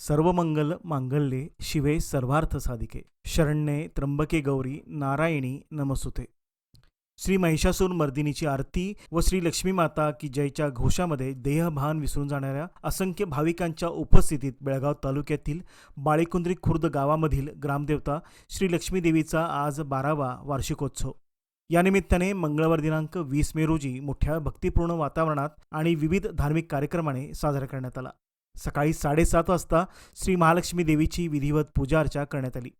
सर्वमंगल मांगल्ये शिवे सर्वार्थ साधिके. शरण्ये त्र्यंबके गौरी नारायणी नमसुते श्री महिषासूर मर्दिनीची आरती व श्री लक्ष्मी माता की जयच्या घोषामध्ये देहभान विसरून जाणाऱ्या असंख्य भाविकांच्या उपस्थितीत बेळगाव तालुक्यातील बाळेकुंद्री खुर्द गावामधील ग्रामदेवता श्री लक्ष्मीदेवीचा आज बारावा वार्षिकोत्सव. यानिमित्ताने मंगळवार दिनांक वीस मे रोजी मोठ्या भक्तिपूर्ण वातावरणात आणि विविध धार्मिक कार्यक्रमाने साजरा करण्यात आला. सकाळी साडेसात वाजता श्री महालक्ष्मी देवीची विधिवत पूजाअर्चा करण्यात आली.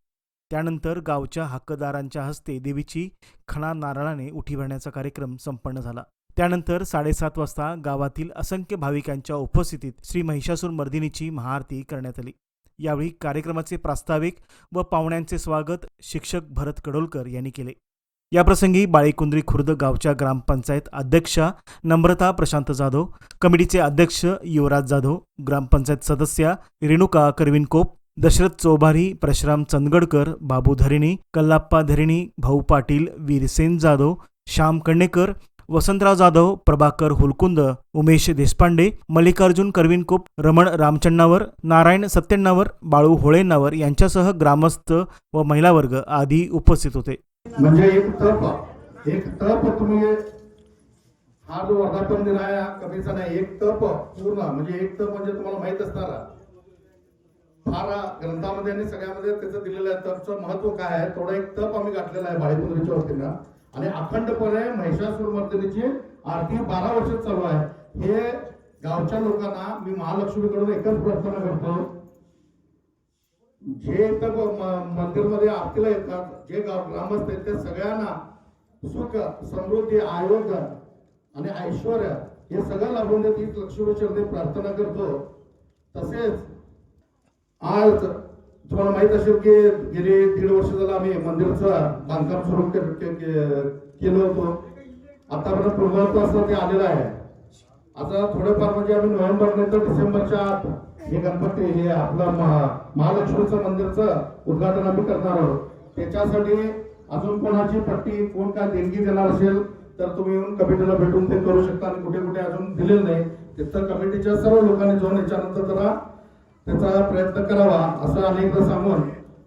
त्यानंतर गावच्या हक्कदारांच्या हस्ते देवीची खणा नारळाने उठी भरण्याचा कार्यक्रम संपन्न झाला. त्यानंतर साडेसात वाजता गावातील असंख्य भाविकांच्या उपस्थितीत श्री महिषासूर मर्दिनीची महाआरती करण्यात आली. यावेळी कार्यक्रमाचे प्रास्ताविक व पाहुण्यांचे स्वागत शिक्षक भरत कडोलकर यांनी केले. याप्रसंगी बाळेकुंद्री खुर्द गावच्या ग्रामपंचायत अध्यक्षा नम्रता प्रशांत जाधव कमिटीचे अध्यक्ष युवराज जाधव ग्रामपंचायत सदस्या रेणुका करविनकोप दशरथ चौभारी परशुराम चंदगडकर बाबू धरिणी कल्लाप्पा धरिणी भाऊ पाटील वीरसेन जाधव श्याम कण्णेकर वसंतराव जाधव प्रभाकर हुलकुंद उमेश देशपांडे मल्लिकार्जुन करविनकोप रमण रामचण्णावर नारायण सत्यण्णावर बाळू होळेनावर यांच्यासह ग्रामस्थ व महिलावर्ग आदी उपस्थित होते. म्हणजे एक तप. एक तप तुम्ही हा जो वर्धापन दिन आहे हा कमीचा नाही एक तप पूर्ण. म्हणजे एक तप म्हणजे तुम्हाला माहीत असणार. फार ग्रंथामध्ये आणि सगळ्यामध्ये त्याचं दिलेलं आहे तपचं महत्त्व काय आहे थोडं एक तप आम्ही गाठलेला आहे बाळीपुंद्रीच्या वतीनं. आणि अखंडपणे महिषासूर मर्दिनीची आरती बारा वर्ष चालू आहे. हे गावच्या लोकांना मी महालक्ष्मीकडून एकच प्रार्थना करतो. जे इथं म- मंदिरमध्ये आरतीला येतात जे गाव ग्रामस्थ आहेत त्या सगळ्यांना सुख समृद्धी आरोग्य आणि ऐश्वर हे सगळं लाभून देत हीच लक्ष्मी प्रार्थना करतो. तसेच आज तुम्हाला माहीत असेल की गेली दीड वर्ष झालं आम्ही मंदिरचं बांधकाम सुरू केलं होतं. आतापर्यंत पूर्णत्वास ते आलेलं आहे. आता थोडंफार म्हणजे आम्ही नोव्हेंबर नंतर डिसेंबरच्या आत हे गणपती हे आपलं महालक्ष्मीचं मंदिरचं उद्घाटन आम्ही करणार आहोत. त्याच्यासाठी अजून कोणाची पट्टी कोण काय देणगी देणार असेल तर तुम्ही येऊन कमिटीला भेटून ते करू शकता. आणि कुठे कुठे अजून दिलेलं नाही. तिथं कमिटीच्या सर्व लोकांनी जाऊन याच्यानंतर जरा त्याचा प्रयत्न करावा असं अनेकदा सांगून.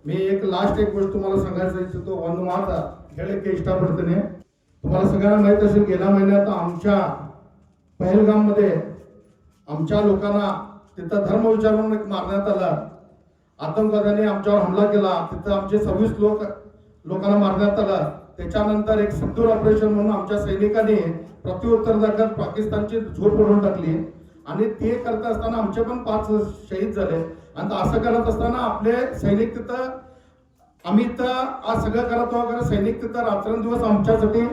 मी एक लास्ट एक गोष्ट तुम्हाला सांगायचं इच्छितो. वंद माता खेळ इष्टा इष्टापडतीने तुम्हाला सगळ्यांना माहीत असेल गेल्या महिन्यात आमच्या पहलगाममध्ये आमच्या लोकांना तिथं धर्म विचारून एक मारण्यात आला. आतंकवाद्यांनी आमच्यावर हमला केला. तिथं आमचे सव्वीस लोक लोकांना मारण्यात आलं. त्याच्यानंतर एक सिंदूर ऑपरेशन म्हणून आमच्या सैनिकांनी प्रत्युत्तर दाखल पाकिस्तानची झोप उडवून टाकली. आणि ते करत असताना आमचे पण पाच शहीद झाले. आणि असं करत असताना आपले सैनिक तिथं आम्ही तर आज सगळं करत आहोत कारण सैनिक तिथं रात्रंदिवस आमच्यासाठी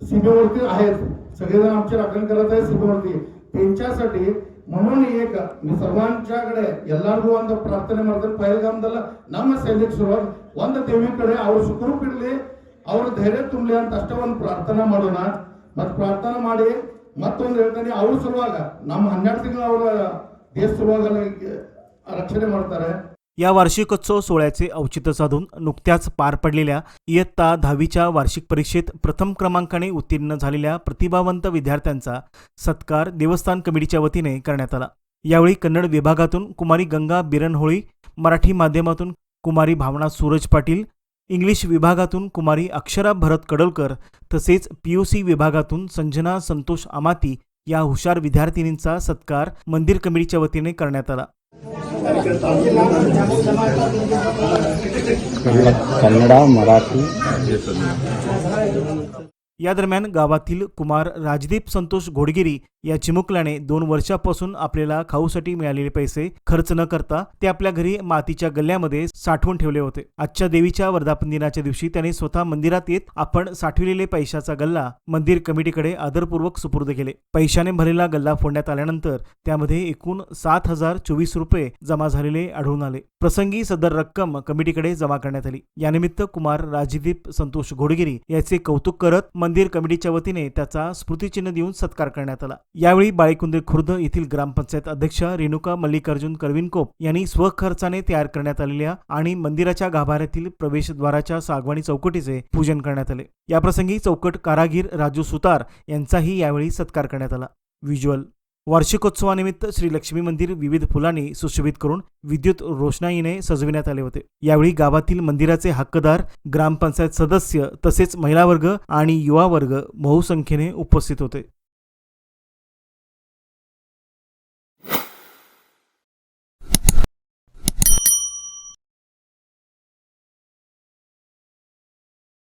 सीमेवरती आहेत. सगळेजण आमची राखण करत आहेत सीमेवरती. त्यांच्यासाठी म्हणून एक मी ಸರ್ವಾಂಚಾಗಡೆ ಎಲ್ಲರಿಗೂ ಒಂದು ಪ್ರಾರ್ಥನೆ ಮಾಡ್ತೇನೆ ಪಹಲ್ಗಾಮದಲ್ಲ ನಮ್ಮ ಸೈನಿಕ ಸಲುವಾಗಿ ಒಂದು ದೇವಿ ಕಡೆ ಅವ್ರ ಸುಖರೂಪ ಇರಲಿ ಅವ್ರ ಧೈರ್ಯ ತುಂಬಲಿ ಅಂತ ಅಷ್ಟೇ ಒಂದು ಪ್ರಾರ್ಥನಾ ಮಾಡೋಣ ಮತ್ ಪ್ರಾರ್ಥನಾ ಮಾಡಿ ಮತ್ತೊಂದು ಹೇಳ್ತೇನೆ ಅವ್ರ ಸಲುವಾಗ ನಮ್ಮ ಹನ್ನೆರಡು ತಿಂಗಳು ಅವರ ದೇಶ ಸಲುವಾಗಿ ರಕ್ಷಣೆ ಮಾಡ್ತಾರೆ या वार्षिकोत्सव सोहळ्याचे औचित्य साधून नुकत्याच पार पडलेल्या इयत्ता दहावीच्या वार्षिक परीक्षेत प्रथम क्रमांकाने उत्तीर्ण झालेल्या प्रतिभावंत विद्यार्थ्यांचा सत्कार देवस्थान कमिटीच्या वतीने करण्यात आला. यावेळी कन्नड विभागातून कुमारी गंगा बिरणहोळी मराठी माध्यमातून कुमारी भावना सूरज पाटील इंग्लिश विभागातून कुमारी अक्षरा भरत कडोलकर तसेच पीयूसी विभागातून संजना संतोष आमाती या हुशार विद्यार्थिनींचा सत्कार मंदिर कमिटीच्या वतीने करण्यात आला. कन्नडा मराठी. या दरम्यान गावातील कुमार राजदीप संतोष घोडगिरी या चिमुकल्याने दोन वर्षापासून आपल्याला खाऊसाठी मिळालेले पैसे खर्च न करता ते आपल्या घरी मातीच्या गल्ल्यामध्ये साठवून ठेवले होते. आजच्या देवीच्या वर्धापन दिनाच्या दिवशी त्याने स्वतः मंदिरात येत आपण साठविलेले पैशाचा गल्ला मंदिर कमिटीकडे आदरपूर्वक सुपूर्द केले. पैशाने भरलेला गल्ला फोडण्यात आल्यानंतर त्यामध्ये एकूण सात हजार चोवीस रुपये जमा झालेले आढळून आले. प्रसंगी सदर रक्कम कमिटीकडे जमा करण्यात आली. यानिमित्त कुमार राजदीप संतोष घोडगिरी याचे कौतुक करत मंदिर कमिटीच्या वतीने त्याचा स्मृतिचिन्ह देऊन सत्कार करण्यात आला. यावेळी बाळेकुंदे खुर्द येथील ग्रामपंचायत अध्यक्षा रेणुका मल्लिकार्जुन करविनकोप यांनी स्वखर्चाने तयार करण्यात आलेल्या आणि मंदिराच्या गाभाऱ्यातील प्रवेशद्वाराच्या सागवानी चौकटीचे पूजन करण्यात आले. याप्रसंगी चौकट कारागीर राजू सुतार यांचाही यावेळी सत्कार करण्यात आला. व्हिज्युअल वार्षिकोत्सवानिमित्त श्री लक्ष्मी मंदिर विविध फुलांनी सुशोभित करून विद्युत रोषणाईने सजविण्यात आले होते. यावेळी गावातील मंदिराचे हक्कदार ग्रामपंचायत सदस्य तसेच महिला वर्ग आणि युवा वर्ग बहुसंख्येने उपस्थित होते.